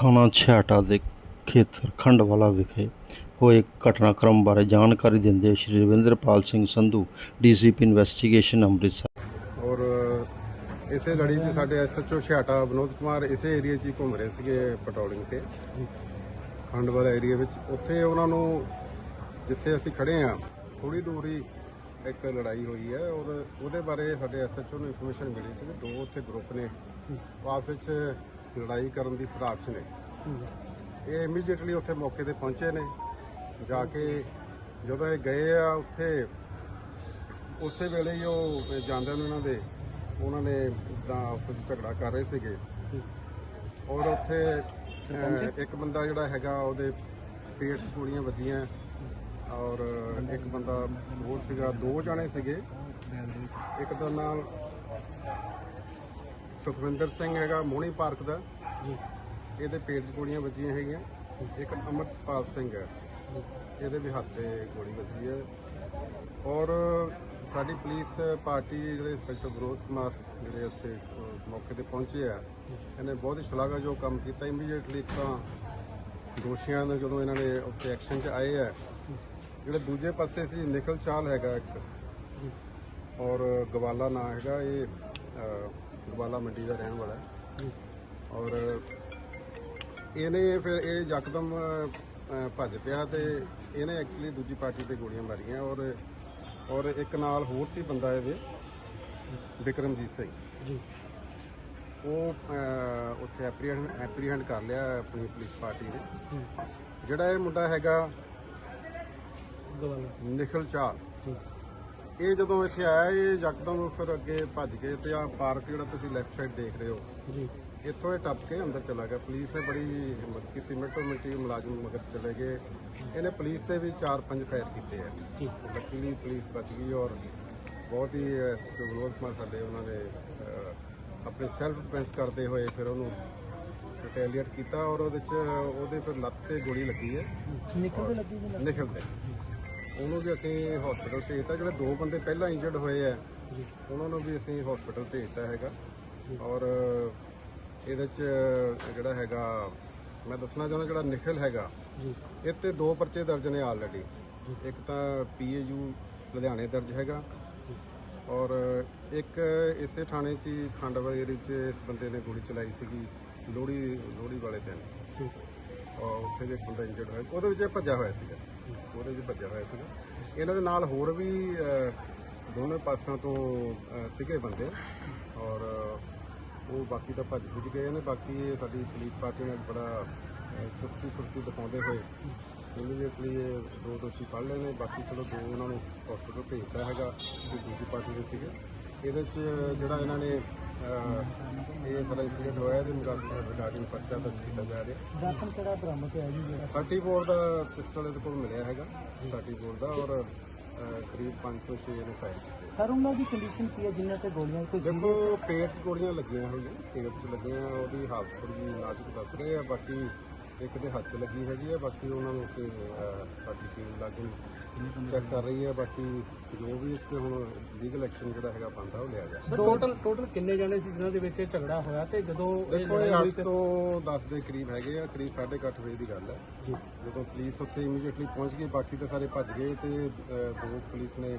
ਥਾਣਾ ਛਿਆਟਾ ਦੇ ਖੇਤਰ ਖੰਡਵਾਲਾ ਵਿਖੇ ਹੋਏ ਘਟਨਾਕ੍ਰਮ ਬਾਰੇ ਜਾਣਕਾਰੀ ਦਿੰਦੇ ਹੋਏ ਸ਼੍ਰੀ ਰਵਿੰਦਰਪਾਲ ਸਿੰਘ ਸੰਧੂ ਡੀਸੀਪੀ ਇਨਵੈਸਟੀਗੇਸ਼ਨ ਅੰਮ੍ਰਿਤਸਰ। ਔਰ ਇਸੇ ਲੜੀ 'ਚ ਸਾਡੇ ਐਸਐਚਓ ਛਿਆਟਾ ਵਿਨੋਦ ਕੁਮਾਰ ਇਸੇ ਏਰੀਆ 'ਚ ਹੀ ਘੁੰਮ ਰਹੇ ਸੀਗੇ ਪੈਟਰੋਲਿੰਗ ਤੇ। ਖੰਡ ਵਾਲਾ ਏਰੀਆ ਵਿੱਚ। ਉੱਥੇ ਉਹਨਾਂ ਨੂੰ ਜਿੱਥੇ ਅਸੀਂ ਖੜੇ ਆ ਥੋੜੀ ਦੂਰ ਹੀ ਇੱਕ ਲੜਾਈ ਹੋਈ ਹੈ ਔਰ ਉਹਦੇ ਬਾਰੇ ਸਾਡੇ ਐਸਐਚਓ ਨੂੰ ਇਨਫੋਰਮੇਸ਼ਨ ਮਿਲੀ ਸੀ ਕਿ ਦੋ ਉੱਥੇ ਗਰੁੱਪ ਨੇ। ਆਪਸ ਵਿੱਚ ਲੜਾਈ ਕਰਨ ਦੀ ਫਿਰਾਕ 'ਚ ਨੇ। ਇਹ ਇਮੀਡੀਏਟਲੀ ਉੱਥੇ ਮੌਕੇ ਤੇ ਪਹੁੰਚੇ ਨੇ। ਜਾ ਕੇ ਜਦੋਂ ਇਹ ਗਏ ਆ ਉੱਥੇ ਉਸੇ ਵੇਲੇ ਹੀ ਉਹ ਜਾਂਦੇ ਨੇ ਉਹਨਾਂ ਦੇ ਉਹਨਾਂ ਨੇ ਤਾਂ ਆਪਸ ਵਿੱਚ ਝਗੜਾ ਕਰ ਰਹੇ ਸੀਗੇ। ਔਰ ਉੱਥੇ ਇੱਕ ਬੰਦਾ ਜਿਹੜਾ ਹੈਗਾ ਉਹਦੇ ਪੇਟ 'ਚ ਗੋਲੀਆਂ ਵੱਜੀਆਂ। ਔਰ ਇੱਕ ਬੰਦਾ ਹੋਰ ਸੀਗਾ ਦੋ ਜਾਣੇ ਸੀਗੇ। ਇੱਕ ਦਾ ਨਾਮ ਸੁਖਵਿੰਦਰ ਸਿੰਘ ਹੈਗਾ ਮੋਹਣੀ ਪਾਰਕ ਦਾ। ਇਹਦੇ ਪੇਟ 'ਚ ਗੋਲੀਆਂ ਵੱਜੀਆਂ ਹੈਗੀਆਂ। ਇੱਕ ਅਮਰਪਾਲ ਸਿੰਘ ਹੈ। ਇਹਦੇ ਵੀ ਹੱਥ ਤੇ ਗੋਲੀ ਵੱਜੀ ਹੈ। ਔਰ ਸਾਡੀ ਪੁਲਿਸ ਪਾਰਟੀ ਜਿਹੜੇ ਇੰਸਪੈਕਟਰ ਵਿਰੋਧ ਕੁਮਾਰ ਜਿਹੜੇ ਉੱਥੇ ਮੌਕੇ ਤੇ ਪਹੁੰਚੇ ਆ ਇਹਨੇ ਬਹੁਤ ਹੀ ਸ਼ਲਾਘਾਯੋਗ ਕੰਮ ਕੀਤਾ। ਇਮੀਡੀਏਟਲੀ ਤਾਂ ਦੋਸ਼ੀਆਂ ਨੂੰ ਜਦੋਂ ਇਹਨਾਂ ਨੇ ਉੱਥੇ ਐਕਸ਼ਨ 'ਚ ਆਏ ਆ ਜਿਹੜੇ ਦੂਜੇ ਪਾਸੇ ਸੀ ਨਿਕਲ ਚਾਲ ਹੈਗਾ ਇੱਕ। ਔਰ ਗਵਾਲਾ ਨਾਂ ਹੈਗਾ ਇਹ। ਗਵਾਲਾ ਮੰਡੀ ਦਾ ਰਹਿਣ ਵਾਲਾ ਹੈ। ਔਰ ਇਹਨੇ ਫਿਰ ਇਹ ਯਕਦਮ ਭੱਜ ਪਿਆ ਤੇ ਇਹਨੇ ਐਕਚੁਅਲੀ ਦੂਜੀ ਪਾਰਟੀ ਤੇ ਗੋਲੀਆਂ ਮਾਰੀਆਂ ਔਰ ਔਰ ਇੱਕ ਨਾਲ ਹੋਰ ਸੀ ਬੰਦਾ ਇਹਦੇ ਵਿਕਰਮਜੀਤ ਸਿੰਘ। ਜੀ। ਉਹ ਉੱਥੇ ਐਪਰੀਹੈਂਡ ਐਪਰੀਹੈਂਡ ਕਰ ਲਿਆ ਆਪਣੀ ਪੁਲਿਸ ਪਾਰਟੀ ਨੇ। ਜਿਹੜਾ ਇਹ ਮੁੰਡਾ ਹੈਗਾ ਨਿਖਲ ਚਾਲ ਜੀ। ਇਹ ਜਦੋਂ ਇੱਥੇ ਆਇਆ ਇਹ ਯਕਦਮ ਫਿਰ ਅੱਗੇ ਭੱਜ ਕੇ ਤੇ ਆ ਪਾਰਕ ਜਿਹੜਾ ਤੁਸੀਂ ਲੈਫਟ ਸਾਈਡ ਦੇਖ ਰਹੇ ਹੋ ਜੀ। ਇੱਥੋਂ ਇਹ ਟੱਪ ਕੇ ਅੰਦਰ ਚਲਾ ਗਿਆ। ਪੁਲਿਸ ਨੇ ਬੜੀ ਹਿੰਮਤ ਕੀਤੀ ਮਿੰਟੋ ਮਿੰਟੀ ਮੁਲਾਜ਼ਮ ਮਗਰ ਚਲੇ ਗਏ। ਇਹਨੇ ਪੁਲਿਸ ਤੇ ਵੀ 4-5 ਫਾਇਰ ਕੀਤੇ ਆ। ਜੀ। ਲੱਕੀਲੀ ਪੁਲਿਸ ਬਚ ਗਈ ਔਰ ਬਹੁਤ ਹੀ ਵਿਰੋਧ ਕੁਮਾਰ ਸਾਡੇ ਉਹਨਾਂ ਨੇ ਆਪਣੇ ਸੈਲਫ ਡਿਫੈਂਸ ਕਰਦੇ ਹੋਏ ਫਿਰ ਉਹਨੂੰ ਰਿਟੈਲੀਏਟ ਕੀਤਾ ਔਰ ਉਹਦੇ ਚ ਉਹਦੇ ਫਿਰ ਲੱਤ ਤੇ ਗੋਲੀ ਲੱਗੀ ਹੈ। ਨਿਕਲ ਤੇ ਲੱਗੀ ਤੇ ਉਹਨੂੰ ਵੀ ਅਸੀਂ ਹਸਪੀਟਲ ਭੇਜਤਾ ਜਿਹੜੇ ਦੋ ਬੰਦੇ ਪਹਿਲਾਂ ਇੰਜਰਡ ਹੋਏ ਆ ਉਹਨਾਂ ਨੂੰ ਵੀ ਅਸੀਂ ਹਸਪੀਟਲ ਭੇਜਤਾ ਹੈਗਾ। ਔਰ ਇਹਦੇ ਚ ਜਿਹੜਾ ਹੈਗਾ ਮੈਂ ਦੱਸਣਾ ਚਾਹੁੰਦਾ ਜਿਹੜਾ ਨਿਖਲ ਹੈਗਾ ਜੀ। ਤੇ ਦੋ ਪਰਚੇ ਦਰਜ ਨੇ ਆਲਰੇਡੀ ਇੱਕ ਤਾਂ ਪੀਏਯੂ ਲੁਧਿਆਣੇ ਦਰਜ ਹੈਗਾ ਔਰ ਇੱਕ ਇਸੇ ਥਾਣੇ 'ਚ ਖੰਡਵਾ ਏਰੀਏ 'ਚ ਇਸ ਬੰਦੇ ਨੇ ਗੋਲੀ ਚਲਾਈ ਸੀਗੀ ਲੋਹੜੀ ਲੋਹੜੀ ਵਾਲੇ ਦਿਨ। ਔਰ ਉੱਥੇ ਵੀ ਇੱਕ ਬੰਦਾ ਇੰਜਰਡ ਹੋਇਆ ਉਹਦੇ ਵਿੱਚ ਇਹ ਭੱਜਿਆ ਹੋਇਆ ਸੀਗਾ। ਉਹਦੇ 'ਚ ਭੱਜਿਆ ਹੋਇਆ ਸੀਗਾ। ਇਹਨਾਂ ਦੇ ਨਾਲ ਹੋਰ ਵੀ ਦੋਨੇ ਪਾਸਿਆਂ ਤੋਂ ਅਹ, ਸੀਗੇ ਬੰਦੇ। ਔਰ ਉਹ ਬਾਕੀ ਤਾਂ ਭੱਜ ਭੁੱਜ ਗਏ ਨੇ। ਬਾਕੀ ਇਹ ਸਾਡੀ ਪੁਲਿਸ ਪਾਰਟੀ ਨੇ ਬੜਾ ਅਹ, ਚੁਸਤੀ ਸੁਰਤੀ ਦਿਖਾਉਂਦੇ ਹੋਏ ਇਮੀਡੀਏਟਲੀ ਇਹ ਦੋ ਦੋਸ਼ੀ ਫੜ ਲਏ ਨੇ। ਬਾਕੀ ਚਲੋ ਦੋ ਉਹਨਾਂ ਨੂੰ ਹਸਪੀਟਲ ਭੇਜਦਾ ਹੈਗਾ ਜੋ ਦੂਜੀ ਪਾਰਟੀ ਦੇ ਸੀਗੇ। ਇਹਦੇ ਚ ਜਿਹੜਾ ਇਹਨਾਂ ਨੇ ਅਹ, ਇਹ ਸਾਡਾ ਇੰਸੀਡੈਂਟ ਹੋਇਆ ਇਹਦੇ ਮੁਕਾਬਲੇ ਰਿਗਾਰਡਿੰਗ ਪਰਚਾ ਦਰਜ ਕੀਤਾ ਜਾ ਰਿਹਾ। ਦਾਖਲ ਕਿਹੜਾ ਬਰਾਮਦ ਹੋਇਆ ਜੀ ਜਿਹੜਾ? 30 ਬੋਰ ਦਾ ਪਿਸਟਲ ਇਹਦੇ ਕੋਲ ਮਿਲਿਆ ਹੈਗਾ 30 ਬੋਰ ਦਾ ਔਰ ਅਹ, ਕਰੀਬ 5 ਤੋਂ 6 ਨੇ ਫਾਇਰ ਸਰ ਉਹਨਾਂ ਦੀ ਕੰਡੀਸ਼ਨ ਕੀ ਹੈ ਜਿਨ੍ਹਾਂ ਤੇ ਗੋਲੀਆਂ ਕੋਈ ਦੇਖੋ ਪੇਟ 'ਚ ਗੋਲੀਆਂ ਲੱਗੀਆਂ ਹੋਈਆਂ ਪੇਟ 'ਚ ਲੱਗੀਆਂ ਉਹਦੀ ਹਾਲਤ ਥੋੜੀ ਨਾਜ਼ੁਕ ਦੱਸ ਰਹੇ ਆ ਬਾਕੀ ਇੱਕ ਦੇ ਹੱਥ 'ਚ ਲੱਗੀ ਹੈਗੀ ਆ ਬਾਕੀ ਉਹਨਾਂ ਨੂੰ ਅਸੀਂ ਅਹ, ਸਾਡੀ ਟੀਮ ਲਾਗੇ ਚੈੱਕ ਕਰ ਰਹੀ ਹੈ ਬਾਕੀ ਜੋ ਵੀ ਇੱਥੇ ਹੁਣ ਲੀਗਲ ਐਕਸ਼ਨ ਜਿਹੜਾ ਹੈਗਾ ਬੰਦਾ ਉਹ ਲਿਆ ਜਾ ਸਰ ਟੋਟਲ ਟੋਟਲ ਕਿੰਨੇ ਜਾਣੇ ਸੀ ਜਿਨ੍ਹਾਂ ਦੇ ਵਿੱਚ ਇਹ ਝਗੜਾ ਹੋਇਆ ਤੇ ਜਦੋਂ ਇਹ ਦੇਖੋ ਲੜਾਈ ਇਹ ਹੋਈ 8 ਤੋਂ 10 ਦੇ ਕਰੀਬ ਹੈਗੇ ਆ ਕਰੀਬ 8:30 ਵਜੇ ਦੀ ਗੱਲ ਹੈ। ਜੀ। ਜਦੋਂ ਪੁਲਿਸ ਉੱਥੇ ਇਮੀਡੀਏਟਲੀ ਪਹੁੰਚ ਗਈ ਬਾਕੀ ਤਾਂ ਸਾਰੇ ਭੱਜ ਗਏ ਤੇ ਅਹ, ਦੋ ਪੁਲਿਸ ਨੇ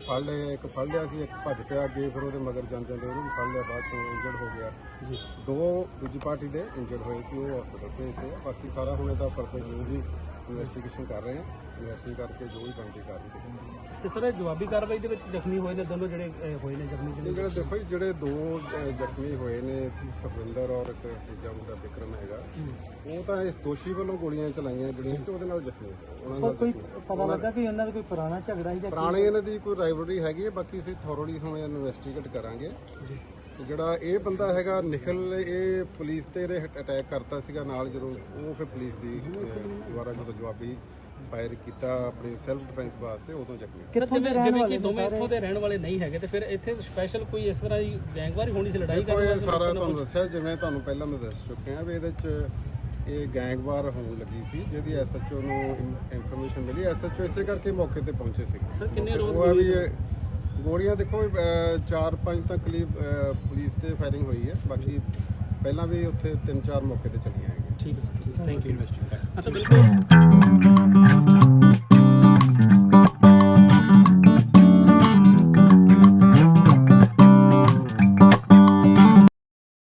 ਫੜ ਲਏ ਇੱਕ ਫੜ ਲਿਆ ਸੀ ਇੱਕ ਭੱਜ ਪਿਆ ਅੱਗੇ ਫਿਰ ਉਹਦੇ ਮਗਰ ਜਾਂਦੇ ਜਾਂਦੇ ਉਹਨੂੰ ਵੀ ਫੜ ਲਿਆ ਬਾਅਦ ਚੋਂ ਇੰਜਰਡ ਹੋ ਗਿਆ। ਜੀ। ਦੋ ਦੂਜੀ ਪਾਰਟੀ ਦੇ ਇੰਜਰਡ ਹੋਏ ਸੀ ਉਹ ਹਸਪਤਾਲ ਭੇਜਤੇ ਆ ਬਾਕੀ ਸਾਰਾ ਹੁਣ ਇਹਦਾ ਫਰਦਰ ਜੋ। ਵੀ ਇਨਵੈਸਟੀਗੇਸ਼ਨ ਕਰ ਰਹੇ ਹਾਂ। ਇਨਵੈਸਟੀਗੇਸ਼ਨ ਕਰਕੇ ਜੋ ਵੀ ਬਣਦੀ ਕਰ ਰਹੀ ਤੇ ਸਰ ਇਹ ਜਵਾਬੀ ਕਾਰਵਾਈ ਦੇ ਵਿੱਚ ਜ਼ਖਮੀ ਹੋਏ ਨੇ ਦੋਨੋਂ ਜਿਹੜੇ ਅਹ, ਹੋਏ ਨੇ ਜ਼ਖਮੀ ਜਿਹੜੇ? ਜਿਹੜੇ ਦੇਖੋ ਜੀ, ਜਿਹੜੇ ਦੋ ਅਹ, ਜ਼ਖਮੀ ਹੋਏ ਨੇ ਸੁਖਵਿੰਦਰ ਔਰ ਇੱਕ ਤੀਜਾ ਮੁੰਡਾ ਵਿਕਰਮ ਹੈਗਾ। ਉਹ ਤਾਂ ਇਸ ਦੋਸ਼ੀ ਵੱਲੋਂ ਗੋਲੀਆਂ ਚਲਾਈਆਂ ਜਿਹੜੀਆਂ ਤੇ ਉਹਦੇ ਨਾਲ ਜ਼ਖਮੀ ਹੋਏ। ਉਹਨਾਂ ਨਾਲ ਕੋਈ ਜ਼ਖਮੀ ਹੋਏ। ਪਤਾ ਲੱਗਾ ਕਿ ਉਹਨਾਂ ਦਾ ਕੋਈ ਪੁਰਾਣਾ ਝਗੜਾ ਸੀ ਜਾਂ? ਪੁਰਾਣੇ ਇਹਨਾਂ ਦੀ ਕੋਈ ਰਾਈਵਲਰੀ ਹੈਗੀ ਹੈ ਬਾਕੀ ਅਸੀਂ ਥੋਰਲੀ ਹੁਣ ਇਨਵੈਸਟੀਗੇਟ ਕਰਾਂਗੇ। ਤੇ ਜਿਹੜਾ ਇਹ ਬੰਦਾ ਹੈਗਾ ਨਿਖਲ ਇਹ ਪੁਲਿਸ ਤੇ ਇਹਨੇ ਅਟੈਕ ਕਰਤਾ ਸੀਗਾ ਨਾਲ ਜਦੋਂ ਉਹ ਫਿਰ ਪੁਲਿਸ ਦੀ ਦੁਆਰਾ ਜਦੋਂ ਜਵਾਬੀ ਫਾਇਰ ਕੀਤਾ ਆਪਣੀ ਸੈਲਫ ਡਿਫੈਂਸ ਵਾਸਤੇ ਉਦੋਂ ਜ਼ਖਮੀ ਹੋਇਆ। ਕਿੱਥੋਂ ਦੇ ਜਿਵੇਂ ਰਹਿਣ ਜਿਵੇਂ ਵਾਲੇ ਕਿ ਨੇ ਦੋਵੇਂ ਸਾਰੇ? ਇੱਥੋਂ ਦੇ ਰਹਿਣ ਵਾਲੇ ਨਹੀਂ ਹੈਗੇ ਤੇ ਫਿਰ ਇੱਥੇ ਸਪੈਸ਼ਲ ਕੋਈ ਇਸ ਤਰ੍ਹਾਂ ਦੀ ਗੈਂਗਵਾਰ ਹੋਣੀ ਸੀ ਲੜਾਈ ਦੇਖੋ ਕਰਨ ਇਹ ਵਾਸਤੇ ਸਾਰਾ ਤੁਹਾਨੂੰ ਦੱਸਿਆ ਜਿਵੇਂ ਤੁਹਾਨੂੰ ਪਹਿਲਾਂ ਮੈਂ ਦੱਸ ਚੁੱਕਿਆ ਵੀ ਇਹਦੇ ਚ ਇਹ ਗੈਂਗਵਾਰ ਹੋਣ ਲੱਗੀ ਸੀ ਜਿਹਦੀ ਐਸਐਚਓ ਨੂੰ ਇਨਫੋਰਮੇਸ਼ਨ ਮਿਲੀ ਐਸਐਚਓ ਇਸੇ ਕਰਕੇ ਮੌਕੇ ਤੇ ਪਹੁੰਚੇ ਸੀ Sir, ਕਿੰਨੇ ਰੋਜ਼ ਉਹ ਆ ਵੀ ਇਹ ਗੋਲੀਆਂ ਦੇਖੋ 4-5 ਤੱਕ ਕਰੀਬ ਅਹ, ਪੁਲਿਸ ਤੇ ਫਾਇਰਿੰਗ ਹੋਈ ਹੈ ਬਾਕੀ ਪਹਿਲਾਂ ਵੀ ਉੱਥੇ 3-4 ਮੌਕੇ ਤੇ ਚੱਲੀਆਂ ঠিক আছে ঠিক আছে থ্যাংক ইউ আচ্ছা